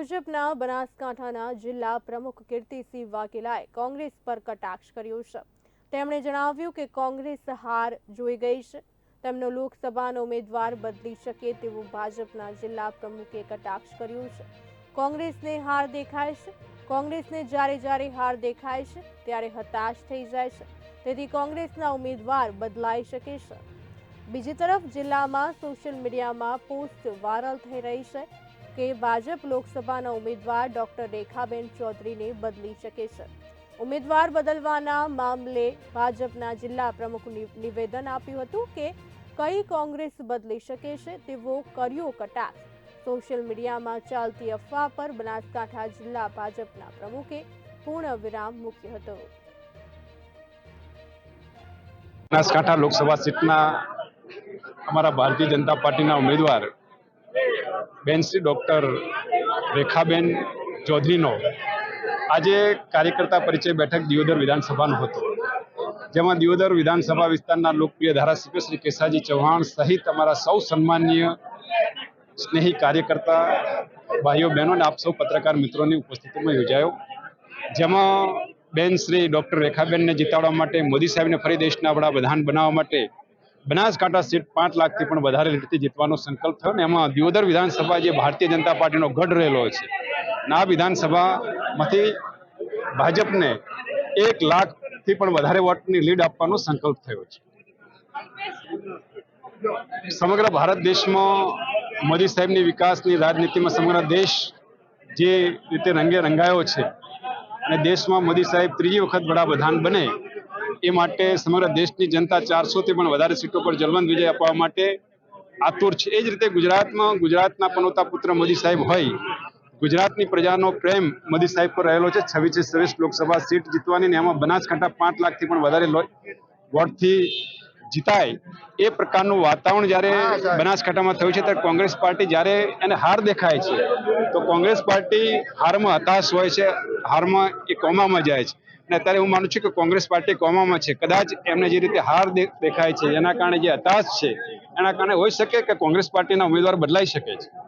ભાજપના બનાસકાંઠાના જિલ્લા પ્રમુખ કીર્તિસિંહ વાઘેલાએ કોંગ્રેસ પર કટાક્ષ કર્યો છે. તેમણે જણાવ્યું કે કોંગ્રેસ હાર જોઈ ગઈ છે. તેમનો લોકસભાનો ઉમેદવાર બદલી શકે તેવું ભાજપના જિલ્લા પ્રમુખે કટાક્ષ કર્યું છે. કોંગ્રેસને હાર દેખાય છે. કોંગ્રેસને જ્યારે જ્યારે હાર દેખાય છે, ત્યારે હતાશ થઈ જાય છે. તેથી કોંગ્રેસના ઉમેદવાર બદલાઈ શકે છે. બીજી તરફ જિલ્લામાં સોશિયલ મીડિયામાં પોસ્ટ વાયરલ થઈ રહી છે. કે ભાજપ લોકસભાના ઉમેદવાર ડોક્ટર રેખાબેન ચૌધરીને બદલી શકે છે. ઉમેદવાર બદલવાના મામલે ભાજપના જિલ્લા પ્રમુખ નિવેદન આપ્યું હતું કે કઈ કોંગ્રેસ બદલી શકે છે તેવો કર્યો કટાક્ષ. સોશિયલ મીડિયામાં ચાલતી અફવા પર બનાસકાંઠા જિલ્લા ભાજપના પ્રમુખે પૂર્ણ વિરામ મૂક્યો હતો. બનાસકાંઠા લોકસભા સીટના અમારા ભારતીય જનતા પાર્ટીના ઉમેદવાર બેન શ્રી ડૉક્ટર રેખાબેન ચૌધરીનો આજે કાર્યકર્તા પરિચય બેઠક દિયોદર વિધાનસભાનો હતો. જેમાં દિયોદર વિધાનસભા વિસ્તારના લોકપ્રિય ધારાસભ્ય શ્રી કેસાજી ચૌહાણ સહિત અમારા સૌ સન્માનીય સ્નેહી કાર્યકર્તા, ભાઈઓ, બહેનો અને આપ સૌ પત્રકાર મિત્રોની ઉપસ્થિતિમાં યોજાયો. જેમાં બેન શ્રી ડૉક્ટર રેખાબેનને જીતાડવા માટે મોદી સાહેબને ફરી દેશના વડાપ્રધાન બનાવવા માટે બનાસકાંઠા સીટ પાંચ લાખથી પણ વધારે લીટથી જીતવાનો સંકલ્પ થયો ને એમાં દિયોદર વિધાનસભા જે ભારતીય જનતા પાર્ટીનો ગઢ રહેલો છે આ વિધાનસભામાંથી ભાજપને એક લાખથી પણ વધારે વોટની લીડ આપવાનો સંકલ્પ થયો છે. સમગ્ર ભારત દેશમાં મોદી સાહેબની વિકાસની રાજનીતિમાં સમગ્ર દેશ જે રીતે રંગે રંગાયો છે, અને દેશમાં મોદી સાહેબ ત્રીજી વખત વડાપ્રધાન બને એ માટે સમગ્ર દેશની જનતા ચારસોથી પણ વધારે સીટો પર જલવંત વિજય આપવા માટે આતુર છે. એ જ રીતે ગુજરાતમાં, ગુજરાતના પનોતા પુત્ર મોદી સાહેબ હોય, ગુજરાતની પ્રજાનો પ્રેમ મોદી સાહેબ પર રહેલો છે. છવ્વીસે છવ્વીસ લોકસભા સીટ જીતવાની ને એમાં બનાસકાંઠા પાંચ લાખથી પણ વધારે વોટથી જીતાય એ પ્રકારનું વાતાવરણ જ્યારે બનાસકાંઠામાં થયું છે ત્યારે કોંગ્રેસ પાર્ટી જ્યારે એને હાર દેખાય છે તો કોંગ્રેસ પાર્ટી હારમાં હતાશ હોય છે હારમાં એ કોમામાં જાય છે. અને અત્યારે હું માનું છું કે કોંગ્રેસ પાર્ટી કોમામાં છે. કદાચ એમને જે રીતે હાર દેખાય છે એના કારણે જે હતાશ છે એના કારણે હોઈ શકે કે કોંગ્રેસ પાર્ટીના ઉમેદવાર બદલાઈ શકે છે.